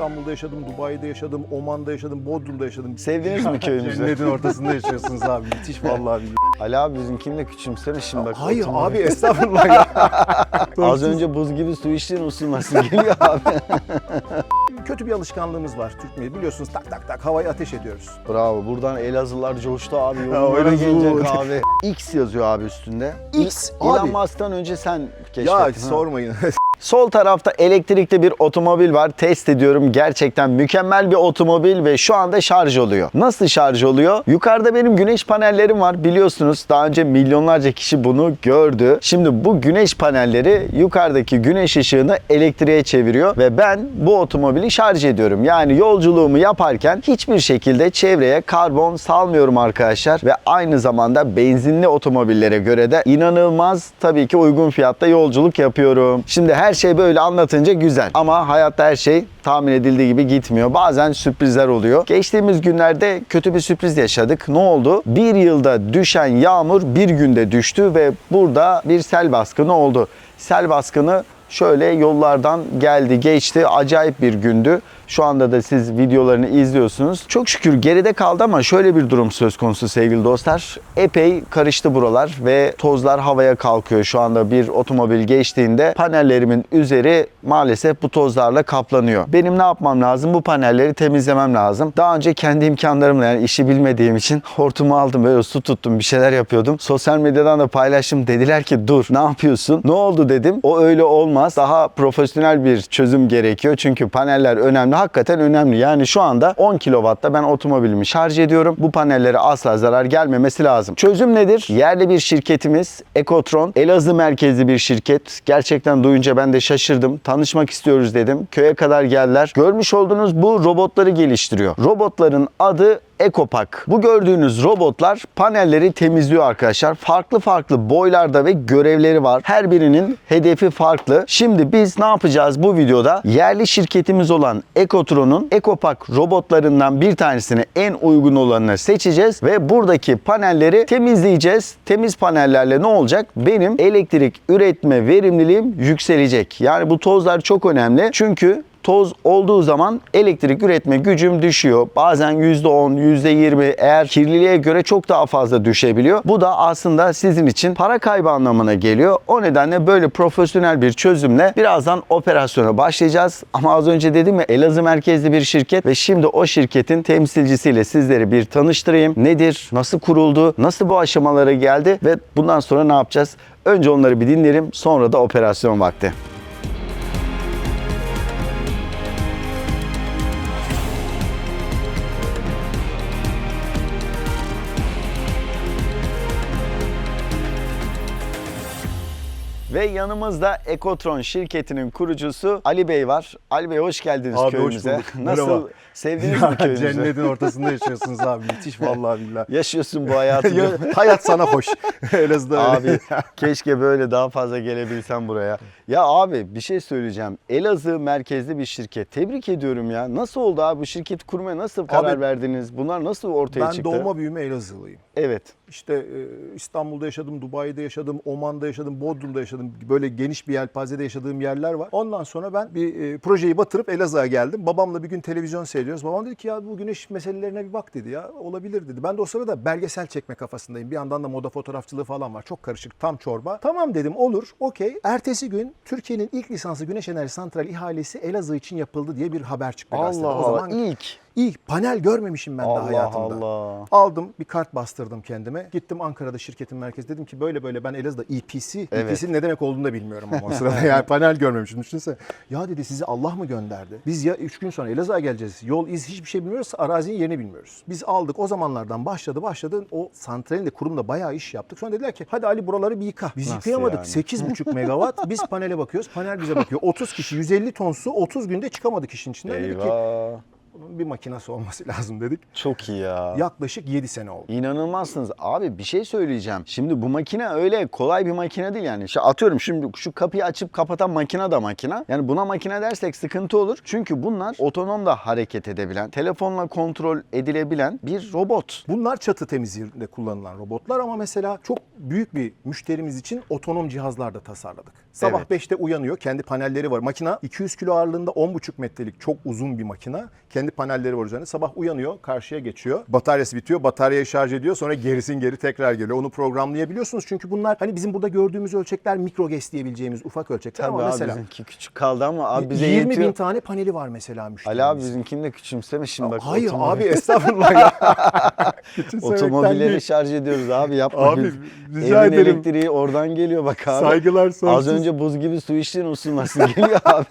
İstanbul'da yaşadım, Dubai'de yaşadım, Oman'da yaşadım, Bodrum'da yaşadım. Sevdiniz mi köyümüzü? Cennetin ortasında yaşıyorsunuz abi. Müthiş vallahi. Ali abi bizimkini de küçümsene şimdi bak. Hayır oturma. abi estağfurullah ya. Az önce buz gibi su içtiğin usulmasın geliyor abi. Kötü bir alışkanlığımız var Türk milleti. Biliyorsunuz tak tak tak havaya ateş ediyoruz. Bravo. Buradan Elazığlılar coştu abi. Yorumlara gelecek abi. X yazıyor abi üstünde. X, Elon abi. Musk'tan önce sen keşfettin. Ya ha. sormayın. Sol tarafta elektrikli bir otomobil var. Test ediyorum. Gerçekten mükemmel bir otomobil ve şu anda şarj oluyor. Nasıl şarj oluyor? Yukarıda benim güneş panellerim var. Biliyorsunuz daha önce milyonlarca kişi bunu gördü. Şimdi bu güneş panelleri yukarıdaki güneş ışığını elektriğe çeviriyor ve ben bu otomobili şarj ediyorum. Yani yolculuğumu yaparken hiçbir şekilde çevreye karbon salmıyorum arkadaşlar ve aynı zamanda benzinli otomobillere göre de inanılmaz tabii ki uygun fiyatta yolculuk yapıyorum. Şimdi her şey böyle anlatınca güzel ama hayatta her şey tahmin edildiği gibi gitmiyor. Bazen sürprizler oluyor. Geçtiğimiz günlerde kötü bir sürpriz yaşadık. Ne oldu? Bir yılda düşen yağmur bir günde düştü ve burada bir sel baskını oldu. Sel baskını şöyle yollardan geldi geçti. Acayip bir gündü. Şu anda da siz videolarını izliyorsunuz. Çok şükür geride kaldı ama şöyle bir durum söz konusu sevgili dostlar. Epey karıştı buralar ve tozlar havaya kalkıyor. Şu anda bir otomobil geçtiğinde panellerimin üzeri maalesef bu tozlarla kaplanıyor. Benim ne yapmam lazım? Bu panelleri temizlemem lazım. Daha önce kendi imkanlarımla yani işi bilmediğim için hortumu aldım böyle su tuttum bir şeyler yapıyordum. Sosyal medyadan da paylaştım. Dediler ki dur ne yapıyorsun? Ne oldu dedim. O öyle olmaz. Daha profesyonel bir çözüm gerekiyor. Çünkü paneller önemli. Hakikaten önemli. Yani şu anda 10 kW'da ben otomobilimi şarj ediyorum. Bu panellere asla zarar gelmemesi lazım. Çözüm nedir? Yerli bir şirketimiz Ekotron. Elazığ merkezli bir şirket. Gerçekten duyunca ben de şaşırdım. Tanışmak istiyoruz dedim. Köye kadar geldiler. Görmüş olduğunuz bu robotları geliştiriyor. Robotların adı Ekopak. Bu gördüğünüz robotlar panelleri temizliyor arkadaşlar. Farklı farklı boylarda ve görevleri var. Her birinin hedefi farklı. Şimdi biz ne yapacağız bu videoda? Yerli şirketimiz olan Ekotron'un Ekopak robotlarından bir tanesini en uygun olanını seçeceğiz ve buradaki panelleri temizleyeceğiz. Temiz panellerle ne olacak? Benim elektrik üretme verimliliğim yükselecek. Yani bu tozlar çok önemli. Çünkü toz olduğu zaman elektrik üretme gücüm düşüyor. Bazen %10, %20 eğer kirliliğe göre çok daha fazla düşebiliyor. Bu da aslında sizin için para kaybı anlamına geliyor. O nedenle böyle profesyonel bir çözümle birazdan operasyona başlayacağız. Ama az önce dedim ya Elazığ merkezli bir şirket ve şimdi o şirketin temsilcisiyle sizleri bir tanıştırayım. Nedir? Nasıl kuruldu? Nasıl bu aşamalara geldi? Ve bundan sonra ne yapacağız? Önce onları bir dinleyelim. Sonra da operasyon vakti. Ve yanımızda Ekotron şirketinin kurucusu Ali Bey var. Ali Bey hoş geldiniz Abi hoş köyümüze. bulduk. Nasıl? Merhaba. Sevdiniz mi köyümüzü? Cennetin ortasında yaşıyorsunuz abi. Müthiş vallahi billahi. Yaşıyorsun bu hayatı. Ya, hayat sana hoş. Elazığ'da öyle. Abi keşke böyle daha fazla gelebilsem buraya. Ya abi bir şey söyleyeceğim. Elazığ merkezli bir şirket. Tebrik ediyorum ya. Nasıl oldu abi bu şirketi kurmaya nasıl karar Abi, verdiniz? Bunlar nasıl ortaya Ben çıktı? doğma büyüme Elazığlıyım. Evet. İşte e, İstanbul'da yaşadım, Dubai'de yaşadım, Oman'da yaşadım, Bodrum'da yaşadım. Böyle geniş bir yelpazede yaşadığım yerler var. Ondan sonra ben bir e, projeyi batırıp Elazığ'a geldim. Babamla bir gün televizyon seyrediyoruz. Babam dedi ki ya bu güneş meselelerine bir bak dedi ya. Olabilir dedi. Ben de o sırada belgesel çekme kafasındayım. Bir yandan da moda fotoğrafçılığı falan var. Çok karışık, tam çorba. Tamam dedim olur, okey. Ertesi gün Türkiye'nin ilk lisanslı güneş enerji santral ihalesi Elazığ için yapıldı diye bir haber çıktı gazetede. Allah o Allah. zaman İlk. İlk panel görmemişim ben Allah hayatımda. Allah. Aldım bir kart bastırdım kendime. Gittim Ankara'da şirketin merkezi dedim ki böyle böyle ben Elazığ'da EPC. Evet. EPC'nin ne demek olduğunu da bilmiyorum ama o sırada yani panel görmemişim. Düşünsene. Ya dedi sizi Allah mı gönderdi? Biz ya 3 gün sonra Elazığ'a geleceğiz. Yol iz hiçbir şey bilmiyoruz. Arazinin yerini bilmiyoruz. Biz aldık o zamanlardan başladı başladı. O santralin de kurumda bayağı iş yaptık. Sonra dediler ki hadi Ali buraları bir yıka. Biz Nasıl yıkayamadık. yani? 8,5 megawatt. Biz panele bakıyoruz. Panel bize bakıyor. 30 kişi 150 ton su 30 günde çıkamadık işin içinden. Dedik ki Eyvah. Bunun bir makinesi olması lazım dedik. Çok iyi ya. Yaklaşık 7 sene oldu. İnanılmazsınız. Abi bir şey söyleyeceğim. Şimdi bu makine öyle kolay bir makine değil yani. Şu atıyorum şimdi şu kapıyı açıp kapatan makine da makine. Yani buna makine dersek sıkıntı olur. Çünkü bunlar otonom da hareket edebilen, telefonla kontrol edilebilen bir robot. Bunlar çatı temizliğinde kullanılan robotlar ama mesela çok büyük bir müşterimiz için otonom cihazlar da tasarladık. Sabah Evet. 5'te uyanıyor. Kendi panelleri var. Makina 200 kilo ağırlığında 10,5 metrelik çok uzun bir makina. Kendi panelleri var üzerinde. Sabah uyanıyor, karşıya geçiyor. Bataryası bitiyor. Bataryayı şarj ediyor. Sonra gerisin geri tekrar geliyor. Onu programlayabiliyorsunuz. Çünkü bunlar hani bizim burada gördüğümüz ölçekler mikro GES diyebileceğimiz ufak ölçekler Tabii ama abi mesela bizimki küçük kaldı ama abi bize 20 yetiyor. bin tane paneli var mesela müşterimiz. Ali abi bizimkini de küçümseme şimdi bak. Hayır otomobil- abi estağfurullah ya. Otomobilleri değil. şarj ediyoruz abi yapma. Abi, Biz- rica Evin ederim. elektriği oradan geliyor bak abi. Saygılar sonsuz. Az önce buz gibi su içtiğin usulması geliyor abi.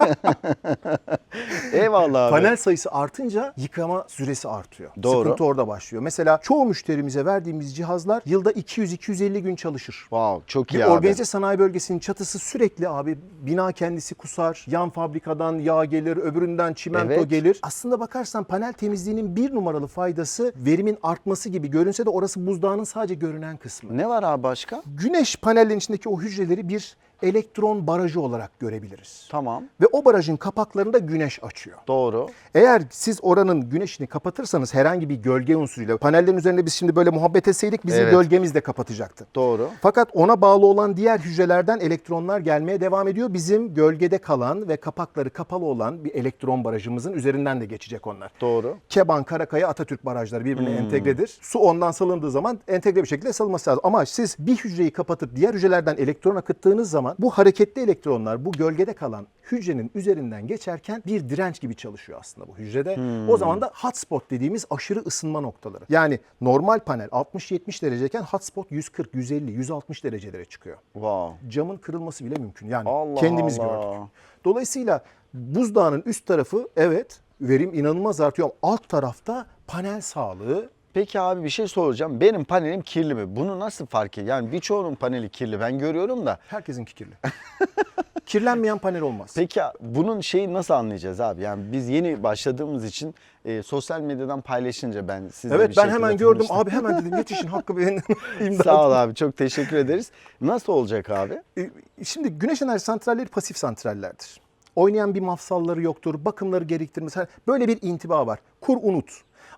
Eyvallah abi. Panel sayısı artınca yıkama süresi artıyor. Doğru. Sıkıntı orada başlıyor. Mesela çoğu müşterimize verdiğimiz cihazlar yılda 200-250 gün çalışır. Wow çok iyi Bir abi. organize sanayi bölgesinin çatısı sürekli abi bina kendisi kusar. Yan fabrikadan yağ gelir, öbüründen çimento Evet. gelir. Aslında bakarsan panel temizliğinin bir numaralı faydası verimin artması gibi görünse de orası buzdağının sadece görünen kısmı. Ne var abi başka? Güneş panellerinin içindeki o hücreleri bir elektron barajı olarak görebiliriz. Tamam. Ve o barajın kapaklarını da güneş açıyor. Doğru. Eğer siz oranın güneşini kapatırsanız herhangi bir gölge unsuruyla panellerin üzerinde biz şimdi böyle muhabbet etseydik bizim Evet. gölgemiz de kapatacaktı. Doğru. Fakat ona bağlı olan diğer hücrelerden elektronlar gelmeye devam ediyor. Bizim gölgede kalan ve kapakları kapalı olan bir elektron barajımızın üzerinden de geçecek onlar. Doğru. Keban, Karakaya, Atatürk barajları birbirine Hmm. entegredir. Su ondan salındığı zaman entegre bir şekilde salınması lazım. Ama siz bir hücreyi kapatıp diğer hücrelerden elektron akıttığınız zaman bu hareketli elektronlar bu gölgede kalan hücrenin üzerinden geçerken bir direnç gibi çalışıyor aslında bu hücrede. O zaman da hotspot dediğimiz aşırı ısınma noktaları. Yani normal panel 60-70 dereceyken hotspot 140, 150, 160 derecelere çıkıyor Wow. camın kırılması bile mümkün. Yani Allah kendimiz Allah. gördük. Dolayısıyla buzdağının üst tarafı evet verim inanılmaz artıyor ama alt tarafta panel sağlığı Peki abi bir şey soracağım. Benim panelim kirli mi? Bunu nasıl fark ediyor? Yani birçoğunun paneli kirli ben görüyorum da. herkesinki kirli. Kirlenmeyen panel olmaz. Peki bunun şeyi nasıl anlayacağız abi? Yani biz yeni başladığımız için e, sosyal medyadan paylaşınca ben sizle Evet bir ben şekilde hemen gördüm. tanıştım. Abi hemen dedim yetişin hakkı benim. Sağ ol abi çok teşekkür ederiz. Nasıl olacak abi? E, Şimdi güneş enerji santralleri pasif santrallerdir. Oynayan bir mafsalları yoktur, bakımları gerektirmez. Böyle bir intiba var. Kur unut.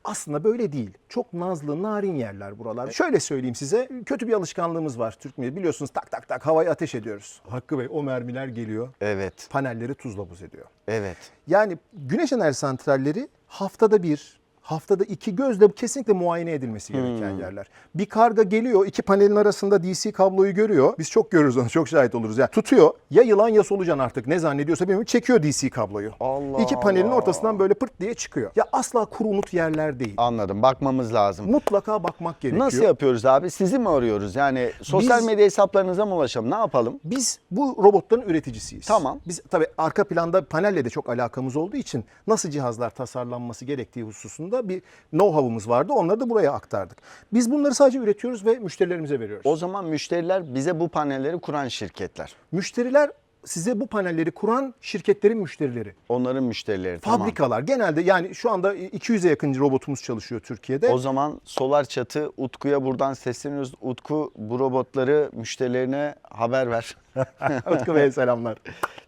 Aslında böyle değil. Çok nazlı, narin yerler buralar. Şöyle söyleyeyim size, kötü bir alışkanlığımız var Türk milleti. Biliyorsunuz tak tak tak havaya ateş ediyoruz. Hakkı Bey o mermiler geliyor, Evet. panelleri tuzla buz ediyor. Evet. Yani güneş enerji santralleri haftada bir, haftada iki gözle kesinlikle muayene edilmesi gereken yerler. Bir karga geliyor, iki panelin arasında DC kabloyu görüyor. Biz çok görürüz onu, çok şahit oluruz. Yani tutuyor, ya yılan ya solucan artık ne zannediyorsa bilmiyorum, çekiyor DC kabloyu. Allah İki panelin Allah. ortasından böyle pırt diye çıkıyor. Ya asla kuru umut yerler değil. Anladım. Bakmamız lazım. Mutlaka bakmak gerekiyor. Nasıl yapıyoruz abi? Sizi mi arıyoruz? Yani sosyal Biz- medya hesaplarınıza mı ulaşalım? Ne yapalım? Biz bu robotların üreticisiyiz. Tamam. Biz tabii arka planda panelle de çok alakamız olduğu için nasıl cihazlar tasarlanması gerektiği hususunda bir know-how'umuz vardı. Onları da buraya aktardık. Biz bunları sadece üretiyoruz ve müşterilerimize veriyoruz. O zaman müşteriler bize bu panelleri kuran şirketler. Müşteriler size bu panelleri kuran şirketlerin müşterileri. Onların müşterileri tamam. Fabrikalar genelde yani şu anda 200'e yakın robotumuz çalışıyor Türkiye'de. O zaman Solar Çatı Utku'ya buradan sesleniyoruz. Utku bu robotları müşterilerine haber ver. Utku Bey'e selamlar.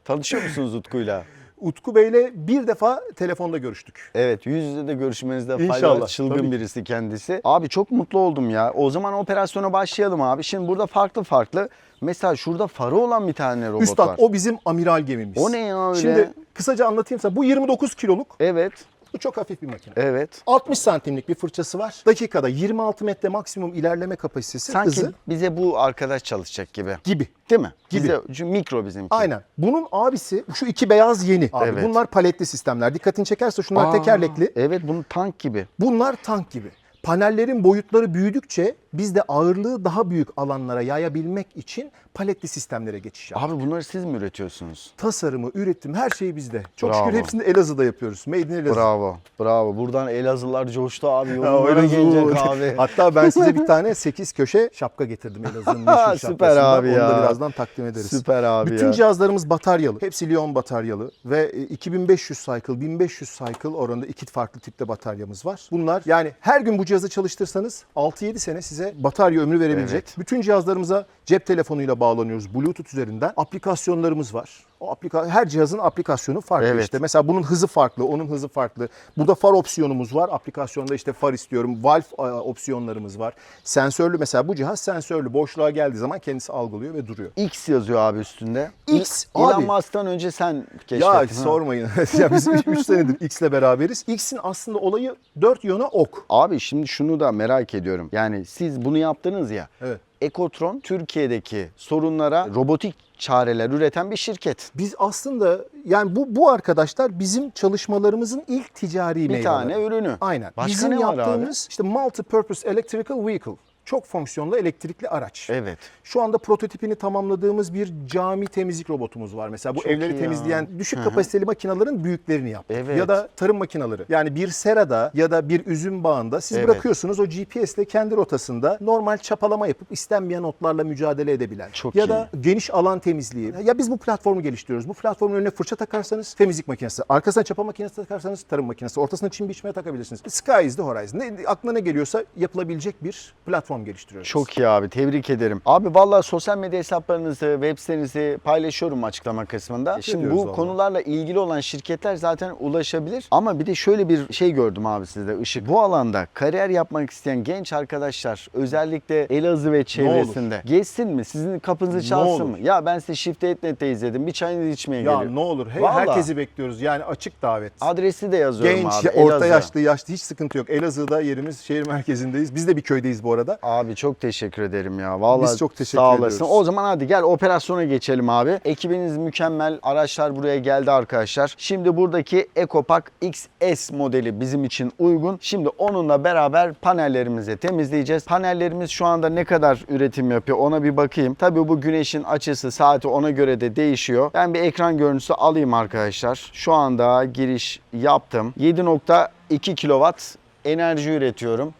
Tanışıyor musunuz Utku'yla? Utku Bey'le bir defa telefonda görüştük. Evet yüz yüze de görüşmenizde fayda İnşallah, var. Çılgın tabii. birisi kendisi. Abi çok mutlu oldum ya. O zaman operasyona başlayalım abi. Şimdi burada farklı farklı. Mesela şurada farı olan bir tane robot Üstad var. o bizim amiral gemimiz. O ne ya öyle? Şimdi kısaca anlatayım sana. Bu 29 kiloluk. Evet. Bu çok hafif bir makine. Evet. 60 santimlik bir fırçası var. Dakikada 26 metre maksimum ilerleme kapasitesi Sanki hızı bize bu arkadaş çalışacak gibi. gibi. Değil mi? Gibi. Bize, çünkü mikro bizimki. Aynen. Bunun abisi şu iki beyaz yeni. Abi Evet. bunlar paletli sistemler. Dikkatini çekerse şunlar Aa, tekerlekli. Evet bunun tank gibi. Bunlar tank gibi. Panellerin boyutları büyüdükçe Biz de ağırlığı daha büyük alanlara yayabilmek için paletli sistemlere geçiş yaptık. Abi bunları siz mi üretiyorsunuz? Tasarımı, üretim her şey bizde. Çok Bravo. şükür hepsini Elazığ'da yapıyoruz. Made in Elazığ. Bravo. Bravo. Buradan Elazığlılar coştu abi. Ya Yorumlara öyle gelecek abi. Hatta ben size bir tane 8 köşe şapka getirdim Elazığ'ın meşhur Süper şapkasından. abi Onu da ya. birazdan takdim ederiz. Süper abi Bütün ya. cihazlarımız bataryalı. Hepsi Lion bataryalı ve e, 2500 cycle, 1500 cycle oranında iki farklı tipte bataryamız var. Bunlar yani her gün bu cihazı çalıştırsanız 6-7 sene size batarya ömrü verebilecek. Evet. Bütün cihazlarımıza cep telefonuyla bağlanıyoruz Bluetooth üzerinden. Aplikasyonlarımız var. O aplika her cihazın aplikasyonu farklı Evet. işte. Mesela bunun hızı farklı, onun hızı farklı. Burada far opsiyonumuz var. Aplikasyonda işte far istiyorum. Valve e, opsiyonlarımız var. Sensörlü mesela bu cihaz sensörlü. Boşluğa geldiği zaman kendisi algılıyor ve duruyor. X yazıyor abi üstünde. X, Elon abi. Musk'tan önce sen keşfettin. Ya sormayın. ya biz 3 senedir X'le beraberiz. X'in aslında olayı 4 yöne ok. Abi şimdi şunu da merak ediyorum. Yani siz bunu yaptınız ya. Evet. Ekotron Türkiye'deki sorunlara robotik çareler üreten bir şirket. Biz aslında yani bu bu arkadaşlar bizim çalışmalarımızın ilk ticari Bir meyveleri. tane ürünü. Aynen. Başka bizim ne var abi? yaptığımız işte multi-purpose electrical vehicle. Çok fonksiyonlu elektrikli araç. Evet. Şu anda prototipini tamamladığımız bir cami temizlik robotumuz var. Mesela bu Çok evleri temizleyen düşük kapasiteli makinelerin büyüklerini yaptık. Evet. Ya da tarım makineleri. Yani bir serada ya da bir üzüm bağında siz Evet. bırakıyorsunuz o GPS ile kendi rotasında normal çapalama yapıp istenmeyen otlarla mücadele edebilen. Çok ya iyi. da geniş alan temizliği. Ya biz bu platformu geliştiriyoruz. Bu platformun önüne fırça takarsanız temizlik makinesi, arkasına çapa makinesi takarsanız tarım makinesi, ortasına çim biçmeye takabilirsiniz. Sky is the horizon. Ne, aklına ne geliyorsa yapılabilecek bir platform geliştiriyoruz. Çok iyi abi tebrik ederim. Abi vallahi sosyal medya hesaplarınızı, web sitenizi paylaşıyorum açıklama kısmında. Şimdi ediyoruz bu vallahi. konularla ilgili olan şirketler zaten ulaşabilir. Ama bir de şöyle bir şey gördüm abi sizde Işık. Bu alanda kariyer yapmak isteyen genç arkadaşlar özellikle Elazığ ve çevresinde geçsin mi? Sizin kapınızı çalsın olur. mı? Ya ben size Shift Net'te izledim. Bir çayınızı içmeye Ya geliyorum. ne olur he- Vallahi. herkesi bekliyoruz. Yani açık davet. Adresi de yazıyorum Genç, abi. orta Elazığ. yaşlı, yaşlı hiç sıkıntı yok. Elazığ'da yerimiz şehir merkezindeyiz. Biz de bir köydeyiz bu arada. Abi çok teşekkür ederim ya. Vallahi Biz çok teşekkür sağ olasın. ediyoruz. O zaman hadi gel operasyona geçelim abi. Ekibiniz mükemmel. Araçlar buraya geldi arkadaşlar. Şimdi buradaki EcoPack XS modeli bizim için uygun. Şimdi onunla beraber panellerimizi temizleyeceğiz. Panellerimiz şu anda ne kadar üretim yapıyor ona bir bakayım. Tabii bu güneşin açısı saati ona göre de değişiyor. Ben bir ekran görüntüsü alayım arkadaşlar. Şu anda giriş yaptım. 7.2 kW enerji üretiyorum.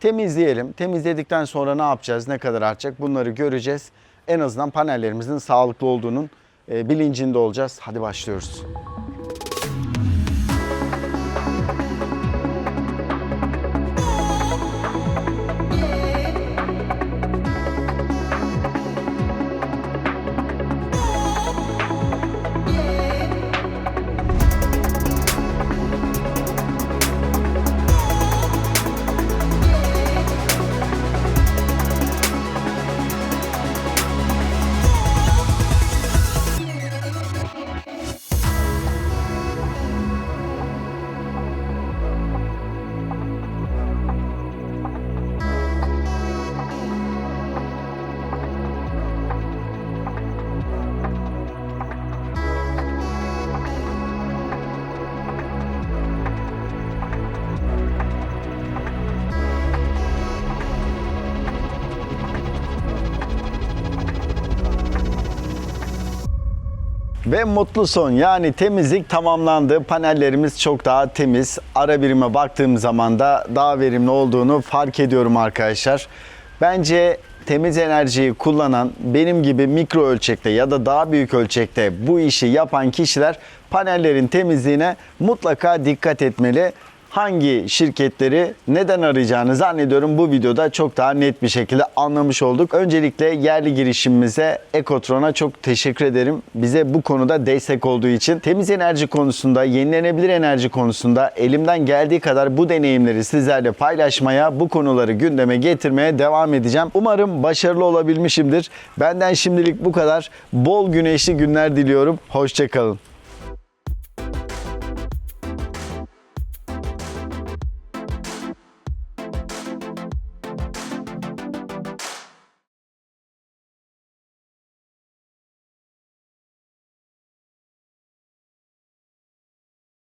Temizleyelim. Temizledikten sonra ne yapacağız, ne kadar artacak bunları göreceğiz. En azından panellerimizin sağlıklı olduğunun e, bilincinde olacağız. Hadi başlıyoruz. Ve mutlu son yani temizlik tamamlandı. Panellerimiz çok daha temiz. Ara birime baktığım zaman da daha verimli olduğunu fark ediyorum arkadaşlar. Bence temiz enerjiyi kullanan benim gibi mikro ölçekte ya da daha büyük ölçekte bu işi yapan kişiler panellerin temizliğine mutlaka dikkat etmeli. Hangi şirketleri neden arayacağını zannediyorum bu videoda çok daha net bir şekilde anlamış olduk. Öncelikle yerli girişimimize Ekotron'a çok teşekkür ederim. Bize bu konuda destek olduğu için temiz enerji konusunda, yenilenebilir enerji konusunda elimden geldiği kadar bu deneyimleri sizlerle paylaşmaya, bu konuları gündeme getirmeye devam edeceğim. Umarım başarılı olabilmişimdir. Benden şimdilik bu kadar. Bol güneşli günler diliyorum. Hoşçakalın.